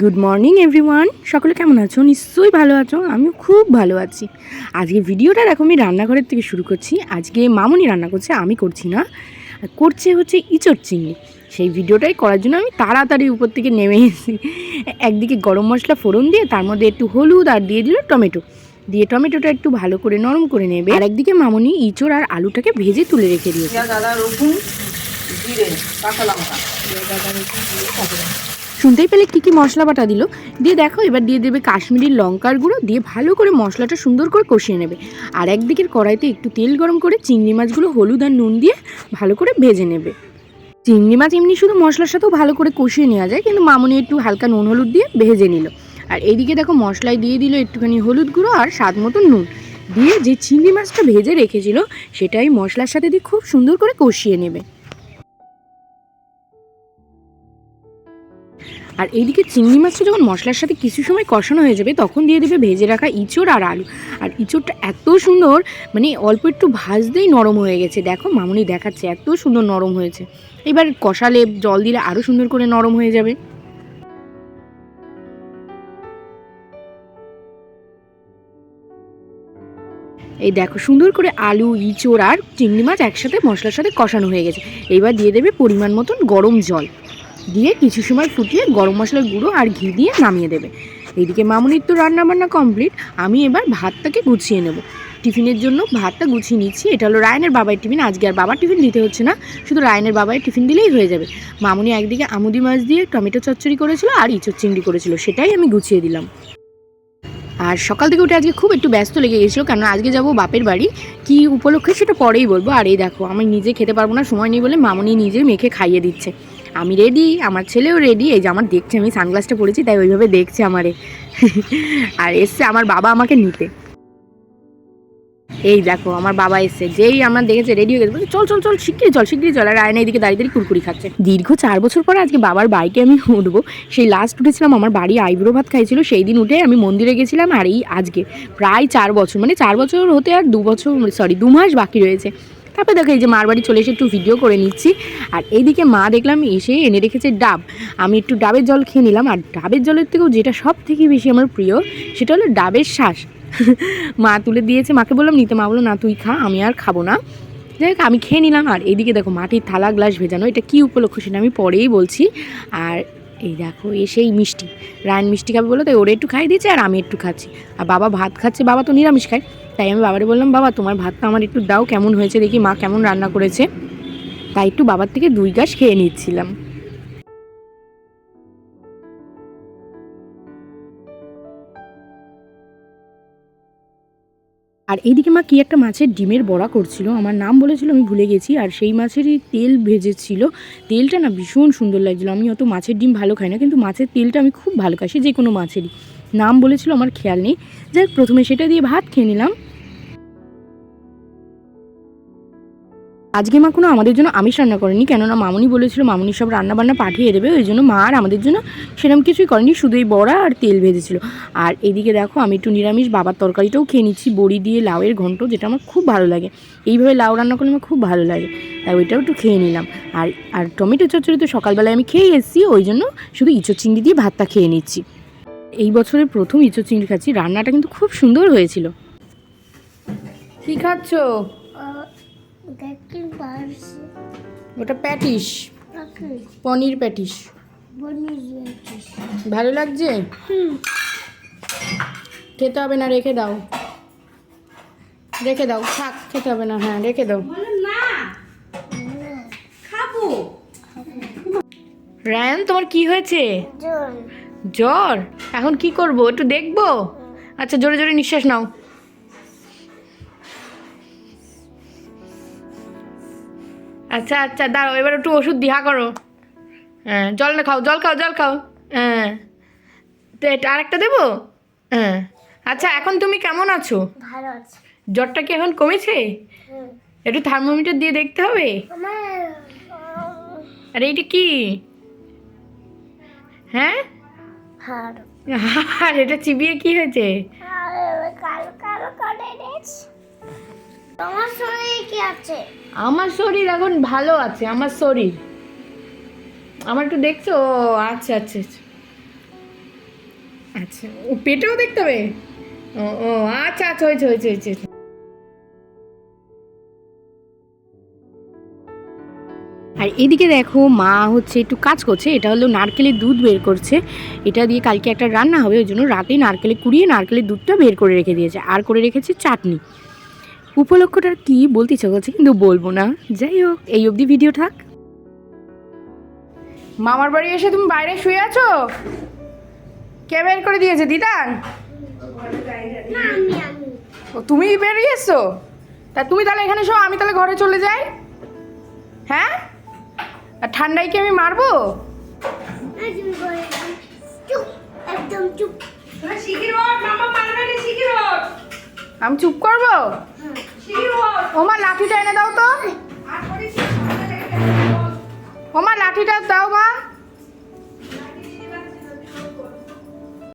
Good morning everyone সকলে কেমন আছো? নিশ্চয়ই ভালো আছো আমিও খুব ভালো আছি। আজকে ভিডিওটা দেখো আমি রান্নাঘরের থেকে শুরু করছি। আজকে মামুনি রান্না করছে আমি করছি না। আর করছে হচ্ছে ইঁচড় চিংড়ি। সেই ভিডিওটাই করার জন্য আমি তাড়াতাড়ি উপর থেকে নেমে এসেছি। একদিকে গরম মশলা ফোড়ন দিয়ে তার মধ্যে একটু হলুদ আর দিয়ে দিল টমেটো। দিয়ে টমেটোটা একটু ভালো করে নরম করে নেবে। আর একদিকে মামুনি ইঁচড় আর আলুটাকে ভেজে তুলে রেখে দিয়েছে। আদা রসুন জিরে কাঁচা লঙ্কা। শুনতেই পেলে কী কী মশলা বাটা দিল। দিয়ে দেখো, এবার দিয়ে দেবে কাশ্মীরি লঙ্কার গুঁড়ো, দিয়ে ভালো করে মশলাটা সুন্দর করে কষিয়ে নেবে। আর একদিকের কড়াইতে একটু তেল গরম করে চিংড়ি মাছগুলো হলুদ আর নুন দিয়ে ভালো করে ভেজে নেবে। চিংড়ি মাছ এমনি শুধু মশলার সাথেও ভালো করে কষিয়ে নেওয়া যায়, কিন্তু মামুনি একটু হালকা নুন হলুদ দিয়ে ভেজে নিল। আর এইদিকে দেখো মশলায় দিয়ে দিল একটুখানি হলুদ গুঁড়ো আর স্বাদ মতো নুন। দিয়ে যে চিংড়ি মাছটা ভেজে রেখেছিল, সেটাই মশলার সাথে দিয়ে খুব সুন্দর করে কষিয়ে নেবে। আর এইদিকে চিংড়ি মাছটা যখন মশলার সাথে কিছু সময় কষানো হয়ে যাবে, তখন দিয়ে দেবে ভেজে রাখা ইঁচড় আর আলু। আর ইঁচড়টা এত সুন্দর মানে অল্প একটু ভাজতেই নরম হয়ে গেছে। দেখো, মামুনি দেখাচ্ছে, এত সুন্দর নরম হয়েছে। এবার কষালে জল দিলে আরও সুন্দর করে নরম হয়ে যাবে। এই দেখো, সুন্দর করে আলু, ইঁচড় আর চিংড়ি মাছ একসাথে মশলার সাথে কষানো হয়ে গেছে। এইবার দিয়ে দেবে পরিমাণ মতন গরম জল। দিয়ে কিছু সময় ফুটিয়ে গরম মশলার গুঁড়ো আর ঘি দিয়ে নামিয়ে দেবে। এদিকে মামুনির তো রান্নাবান্না কমপ্লিট, আমি এবার ভাতটাকে গুছিয়ে নেব। টিফিনের জন্য ভাতটা গুছিয়ে নিচ্ছি, এটা হলো রায়নের বাবার টিফিন, আজকে আর বাবার টিফিন দিতে হচ্ছে না, শুধু রায়নের বাবার টিফিন দিলেই হয়ে যাবে। মামুনি একদিকে আমুদি মাছ দিয়ে টমেটো চচ্চড়ি করেছিল আর ইঁচড় চিংড়ি করেছিল, সেটাই আমি গুছিয়ে দিলাম। আর সকাল থেকে উঠে আজকে খুব একটু ব্যস্ত লেগে গেছিল কারণ আজকে যাব বাপের বাড়ি। কি উপলক্ষে সেটা পরেই বলব, আর এই দেখো, আমি নিজে খেতে পারব না, সময় নেই বলে মামুনি নিজে মেখে খাইয়ে দিচ্ছে। আমি রেডি আমার ছেলেও রেডি এই যে আমার দেখছে আমি সানগ্লাসটা পরেছি তাই ওইভাবে দেখছে আমারে। আর এসছে আমার বাবা আমাকে নিতে। এই দেখো আমার বাবা এসছে। যেই আমার দেখেছে রেডি হয়ে গেছে বলছে, চল চল চল শিগগিরি চল শিগগিরি চল। আর আয়না এদিকে দাঁড়িয়ে দাঁড়িয়ে কুরকুরি খাচ্ছে। দীর্ঘ চার বছর পরে আজকে বাবার বাইকে আমি উঠবো। সেই লাস্ট উঠেছিলাম আমার বাড়ি আইব্রো ভাত খাইছিল সেই দিন উঠে আমি মন্দিরে গেছিলাম আর এই আজকে প্রায় চার বছর মানে চার বছর হতে আর দু বছর সরি দু মাস বাকি রয়েছে। তারপরে দেখো এই যে মার বাড়ি চলে এসে একটু ভিডিও করে নিচ্ছি। আর এইদিকে মা দেখলাম এসে এনে রেখেছে ডাব। আমি একটু ডাবের জল খেয়ে নিলাম, আর ডাবের জলের থেকেও যেটা সব থেকে বেশি আমার প্রিয়, সেটা হলো ডাবের শ্বাস। মা তুলে দিয়েছে, মাকে বললাম, নিতে। মা বলল, না, তুই খা, আমি আর খাব না। যাই হোক, আমি খেয়ে নিলাম, আর এইদিকে দেখো মাটির থালা, গ্লাস ভেজানো, এটা কী উপলক্ষ সেটা আমি পরেই বলছি। আর এই দেখো এসেই মিষ্টি। রায়ন মিষ্টি খাবে বলো তাই ওরা একটু খাই দিয়েছে আর আমি একটু খাচ্ছি। আর বাবা ভাত খাচ্ছে, বাবা তো নিরামিষ খায়। তাই আমি বাবারে বললাম, বাবা, তোমার ভাতটা আমার একটু দাও, কেমন হয়েছে দেখি, মা কেমন রান্না করেছে? তাই একটু বাবার থেকে দুই গাছ খেয়ে নিচ্ছিলাম। আর এইদিকে মা কি একটা মাছের ডিমের বড়া করছিল, আমার নাম বলেছিল, আমি ভুলে গেছি, আর সেই মাছেরই তেল ভেজেছিল। তেলটা না ভীষণ সুন্দর লাগছিল, আমি অত মাছের ডিম ভালো খাই না, কিন্তু মাছের তেলটা আমি খুব ভালো খাই যে কোনো মাছেরই। নাম বলেছিল, আমার খেয়াল নেই। যাই প্রথমে সেটা দিয়ে ভাত খেয়ে নিলাম। আজকে মা কোনো আমাদের জন্য আমিষ রান্না করেনি, কেননা মামুনি বলেছিল মামুনি সব রান্না বান্না পাঠিয়ে দেবে, ওই জন্য মা আর আমাদের জন্য সেরকম কিছুই করেনি, শুধু এই বড়া আর তেল ভেজেছিল। আর এদিকে দেখো আমি একটু নিরামিষ বাবার তরকারিটাও খেয়ে নিচ্ছি, বড়ি দিয়ে লাউয়ের ঘন্ট, যেটা আমার খুব ভালো লাগে। এইভাবে লাউ রান্না করলে আমার খুব ভালো লাগে, তাই ওইটাও একটু খেয়ে নিলাম। আর আর টমেটো চচ্চড়ি তো সকালবেলায় আমি খেয়ে এসেছি, ওই জন্য শুধু ইঁচড় চিংড়ি দিয়ে ভাতটা খেয়ে নিচ্ছি। এই বছরের প্রথম ইঁচড় চিংড়ি খাচ্ছি, রান্নাটা কিন্তু খুব সুন্দর হয়েছিল। কি খাচ্ছো? ওটা প্যাটিস। পনির প্যাটিস। ভালো লাগছে? খেতে হবে না রেখে দাও। রেখে দাও থাক খেতে হবে না হ্যাঁ রেখে দাও। রায়ন তোমার কি হয়েছে? জ্বর। এখন কি করব? একটু দেখব? আচ্ছা জোরে জোরে নিঃশ্বাস নাও। আচ্ছা আচ্ছা দাঁড়াও এবার একটু ওষুধ দিহা করো। হ্যাঁ জল না খাও জল খাও জল খাও। হ্যাঁ। তো এটা আরেকটা দেবো? হ্যাঁ। আচ্ছা এখন তুমি কেমন আছো? ভালো আছে। জ্বরটা কি এখন কমেছে? একটু থার্মোমিটার দিয়ে দেখতে হবে? আর এইটা কি? হ্যাঁ? আর এটা চিবিয়ে কি হয়েছে? তোমার শরীরে কি আছে? আমার শরীর এখন ভালো আছে আমার শরীর। আমার একটু দেখছ? আচ্ছা আচ্ছা আচ্ছা। আচ্ছা ও পেটেও দেখতে হবে? ও ও আচ্ছা আচ্ছা হয়েছে হয়েছে হয়েছে আর এদিকে দেখো মা হচ্ছে একটু কাজ করছে এটা হলো নারকেলের দুধ বের করছে। এটা দিয়ে কালকে একটা রান্না হবে ওই জন্য রাতেই নারকেলে কুড়িয়ে নারকেলের দুধটা বের করে রেখে দিয়েছে। আর করে রেখেছে চাটনি। উপলক্ষটা কি বলতে ইচ্ছে করছে কিন্তু বলব না। যাই হোক এই অবধি ভিডিও থাক। মামার বাড়ি এসে তুমি বাইরে শুয়ে আছো? কে বের করে দিয়েছে দিদান? না আমি আমি। ও তুমি বেরিয়ে এসছো তা তুমি তাহলে এখানে শো আমি তাহলে ঘরে চলে যাই। হ্যাঁ? আর ঠান্ডায় কি আমি মারবো? না তুমি করে দাও। চুপ একদম চুপ। আমি চুপ করব? ওমা লাঠিটা এনে দাও তো। ওমা লাঠিটা দাও মা।